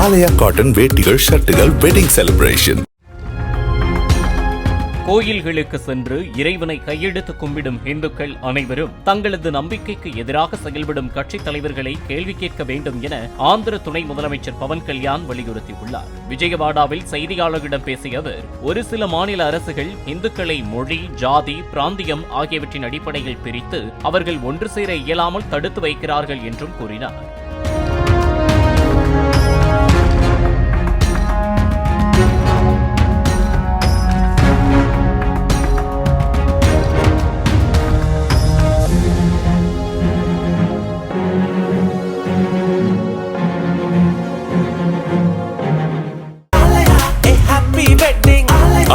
ஆலயா cotton வேட்டிகள் ஷர்ட்டுகள் wedding celebration கோயில்களுக்கு சென்று இறைவனை கையெடுத்து கும்பிடும் இந்துக்கள் அனைவரும் தங்களது நம்பிக்கைக்கு எதிராக செயல்படும் கட்சித் தலைவர்களை கேள்வி கேட்க வேண்டும் என ஆந்திர துணை முதலமைச்சர் பவன் கல்யாண் வலியுறுத்தியுள்ளார். விஜயவாடாவில் செய்தியாளர்களிடம் பேசிய அவர் ஒரு சில மாநில அரசுகள் இந்துக்களை மொழி ஜாதி பிராந்தியம் ஆகியவற்றின் அடிப்படையில் பிரித்து அவர்கள் ஒன்று சேர இயலாமல் தடுத்து வைக்கிறார்கள் என்றும் கூறினார்.